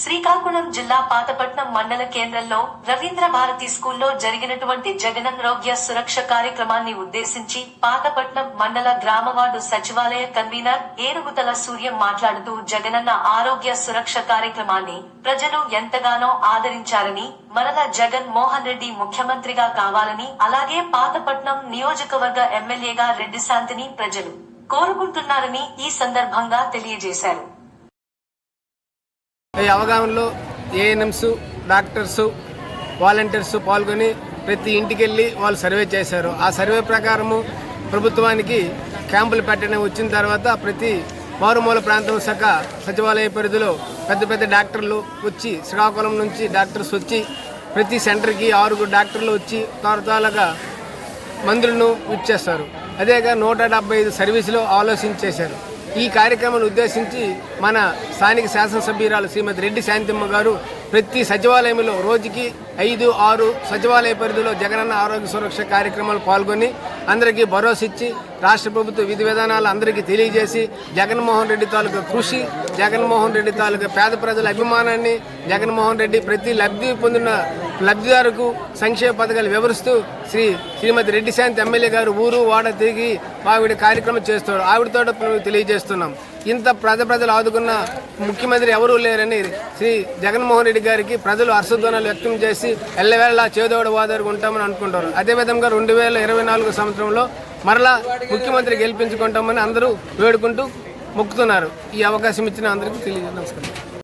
శ్రీకాకుళం జిల్లా పాతపట్నం మండల కేంద్రంలో రవీంద్ర భారతి స్కూల్లో జరిగినటువంటి జగనారోగ్య సురక్ష కార్యక్రమాన్ని ఉద్దేశించి పాతపట్నం మండల గ్రామవార్డు సచివాలయ కన్వీనర్ ఏనుగుతల సూర్యం మాట్లాడుతూ జగనన్న ఆరోగ్య సురక్ష కార్యక్రమాన్ని ప్రజలు ఎంతగానో ఆదరించారని మరల జగన్ మోహన్ రెడ్డి ముఖ్యమంత్రిగా కావాలని అలాగే పాతపట్నం నియోజకవర్గ ఎమ్మెల్యేగా రెడ్డి శాంతిని ప్రజలు కోరుకుంటున్నారని ఈ సందర్భంగా తెలియజేశారు. ఈ అవగాహనలో ఏఎన్ఎంస్ డాక్టర్స్ వాలంటీర్స్ పాల్గొని ప్రతి ఇంటికి వెళ్ళి వాళ్ళు సర్వే చేశారు. ఆ సర్వే ప్రకారము ప్రభుత్వానికి క్యాంపులు పెట్టడం వచ్చిన తర్వాత ప్రతి మారుమూల ప్రాంతం శాఖ సచివాలయ పరిధిలో పెద్ద పెద్ద డాక్టర్లు వచ్చి శ్రీకాకుళం నుంచి డాక్టర్స్ వచ్చి ప్రతి సెంటర్కి ఆరుగురు డాక్టర్లు వచ్చి తరతాలుగా మందులను ఇచ్చేస్తారు అదేగా నూట డెబ్బై ఐదు సర్వీసులు ఆలోచించేశారు ఈ కార్యక్రమాన్ని ఉద్దేశించి మన స్థానిక శాసనసభ్యురాలు శ్రీమతి రెడ్డి శాంతిమ్మ గారు ప్రతి సచివాలయంలో రోజుకి ఐదు ఆరు సచివాలయ పరిధిలో జగనన్న ఆరోగ్య సురక్ష కార్యక్రమాలు పాల్గొని అందరికీ భరోసా ఇచ్చి రాష్ట్ర ప్రభుత్వ విధి విధానాలు అందరికీ తెలియజేసి జగన్మోహన్ రెడ్డి తాలూకా కృషి జగన్మోహన్ రెడ్డి తాలూకా పేద ప్రజల అభిమానాన్ని జగన్మోహన్ రెడ్డి ప్రతి లబ్ధి పొందిన లబ్ధిదారుకు సంక్షేమ పథకాలు వివరిస్తూ శ్రీ శ్రీమతి రెడ్డి శాంతి ఎమ్మెల్యే గారు ఊరు వాడ తిరిగి ఆవిడ కార్యక్రమం చేస్తారు ఆవిడతో మేము తెలియజేస్తున్నాం. ఇంత ప్రజ ప్రజలు ఆదుకున్న ముఖ్యమంత్రి ఎవరూ లేరని శ్రీ జగన్మోహన్ రెడ్డి గారికి ప్రజలు హర్షధ్వనాలు వ్యక్తం చేసి ఎల్లవేళ చేదోడ వాదోడుగా ఉంటామని అనుకుంటారు అదేవిధంగా రెండు వేల ఇరవై నాలుగు సంవత్సరంలో మరలా ముఖ్యమంత్రి గెలిపించుకుంటామని అందరూ వేడుకుంటూ మొక్కుతున్నారు. ఈ అవకాశం ఇచ్చిన అందరికీ తెలియజేస్తాం నమస్కారం.